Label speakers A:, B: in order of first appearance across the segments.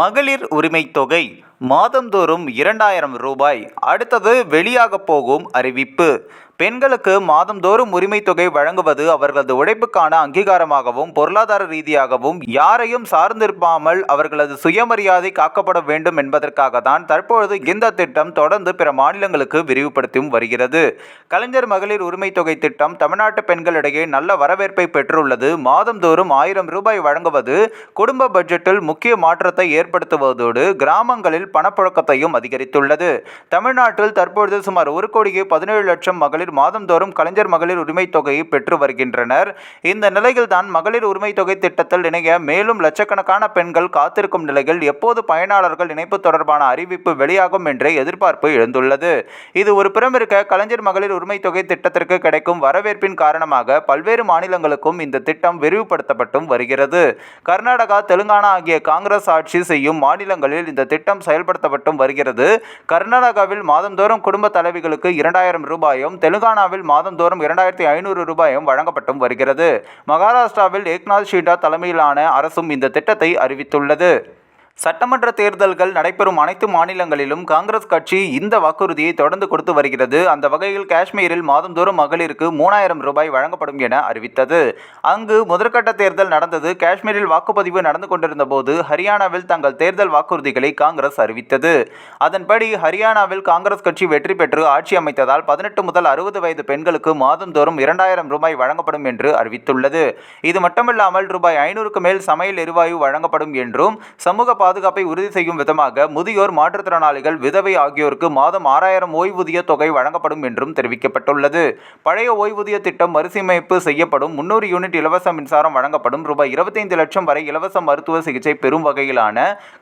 A: மகளிர் உரிமை தொகை மாதந்தோறும் இரண்டாயிரம் ரூபாய் அடுத்தது வெளியாக போகும் அறிவிப்பு பெண்களுக்கு மாதந்தோறும் உரிமை தொகை வழங்குவது அவர்களது உழைப்புக்கான அங்கீகாரமாகவும் பொருளாதார ரீதியாகவும் யாரையும் சார்ந்திருப்பாமல் அவர்களது சுயமரியாதை காக்கப்பட வேண்டும் என்பதற்காக தான் தற்பொழுது இந்த திட்டம் தொடர்ந்து பிற மாநிலங்களுக்கு விரிவுபடுத்தியும் வருகிறது கலைஞர் மகளிர் உரிமை தொகை திட்டம் தமிழ்நாட்டு பெண்களிடையே நல்ல வரவேற்பை பெற்றுள்ளது மாதந்தோறும் ஆயிரம் ரூபாய் வழங்குவது குடும்ப பட்ஜெட்டில் முக்கிய மாற்றத்தை ஏற்படுத்துவதோடு கிராமங்களில் பணப்புழக்கத்தையும் அதிகரித்துள்ளது தமிழ்நாட்டில் தற்பொழுது சுமார் ஒரு கோடியே பதினேழு லட்சம் மகளிர் மாதந்தோறும் கலைஞர் மகளிர் உரிமைத் தொகையை பெற்று வருகின்றனர் இந்த நிலையில்தான் மகளிர் உரிமைத் தொகை திட்டத்தில் இணைய மேலும் லட்சக்கணக்கான பெண்கள் காத்திருக்கும் நிலையில் எப்போது பயனாளர்கள் இணைப்பு தொடர்பான அறிவிப்பு வெளியாகும் என்ற எதிர்பார்ப்பு எழுந்துள்ளது இது ஒரு புறமிருக்க கலைஞர் மகளிர் உரிமைத் தொகை திட்டத்திற்கு கிடைக்கும் வரவேற்பின் காரணமாக பல்வேறு மாநிலங்களுக்கும் இந்த திட்டம் விரிவுபடுத்தப்பட்டும் வருகிறது கர்நாடகா தெலுங்கானா ஆகிய காங்கிரஸ் ஆட்சி செய்யும் மாநிலங்களில் இந்த திட்டம் செயல்படுத்தப்பட்டும் வருகிறது கர்நாடகாவில் மாதந்தோறும் குடும்ப தலைவிகளுக்கு இரண்டாயிரம் ரூபாயும் தெலுங்கானாவில் மாதந்தோறும் இரண்டாயிரத்தி ஐநூறு ரூபாயும் வழங்கப்பட்டும் வருகிறது மகாராஷ்டிராவில் ஏக்நாத் ஷீண்டா தலைமையிலான அரசும் இந்த திட்டத்தை அறிவித்துள்ளது சட்டமன்ற தேர்தல்கள் நடைபெறும் அனைத்து மாநிலங்களிலும் காங்கிரஸ் கட்சி இந்த வாக்குறுதியை தொடர்ந்து கொடுத்து வருகிறது அந்த வகையில் காஷ்மீரில் மாதந்தோறும் மகளிருக்கு மூணாயிரம் ரூபாய் வழங்கப்படும் என அறிவித்தது அங்கு முதற்கட்ட தேர்தல் நடந்தது காஷ்மீரில் வாக்குப்பதிவு நடந்து கொண்டிருந்த போது ஹரியானாவில் தங்கள் தேர்தல் வாக்குறுதிகளை காங்கிரஸ் அறிவித்தது அதன்படி ஹரியானாவில் காங்கிரஸ் கட்சி வெற்றி பெற்று ஆட்சி அமைத்ததால் பதினெட்டு முதல் அறுபது வயது பெண்களுக்கு மாதந்தோறும் இரண்டாயிரம் ரூபாய் வழங்கப்படும் என்று அறிவித்துள்ளது இது மட்டுமில்லாமல் ரூபாய் ஐநூறுக்கு மேல் சமையல் எரிவாயு வழங்கப்படும் என்றும் சமூக பாதுகாப்பை உறுதி செய்யும் விதமாக முதியோர் மாற்றுத்திறனாளிகள் விதவை ஆகியோருக்கு மாதம் ஆறாயிரம் ஓய்வூதிய தொகை வழங்கப்படும் என்றும் தெரிவிக்கப்பட்டுள்ளது பழைய ஓய்வூதிய திட்டம் மறுசீமைப்பு செய்யப்படும் முன்னூறு யூனிட் இலவச மின்சாரம் வழங்கப்படும் ரூபாய் இருபத்தைந்து லட்சம் வரை இலவச மருத்துவ சிகிச்சை பெறும் வகையிலான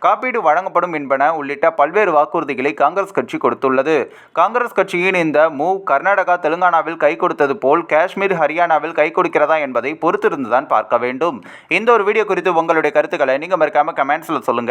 A: காப்பீடு வழங்கப்படும் என்பன உள்ளிட்ட பல்வேறு வாக்குறுதிகளை காங்கிரஸ் கட்சி கொடுத்துள்ளது காங்கிரஸ் கட்சியின் இந்த மூவ் கர்நாடகா தெலுங்கானாவில் கை கொடுத்தது போல் காஷ்மீர் ஹரியானாவில் கை கொடுக்கிறதா என்பதை பொறுத்திருந்துதான் பார்க்க வேண்டும் இந்த ஒரு வீடியோ குறித்து உங்களுடைய கருத்துக்களை நீங்க மறக்காம கமெண்ட்ஸ்ல சொல்லுங்கள்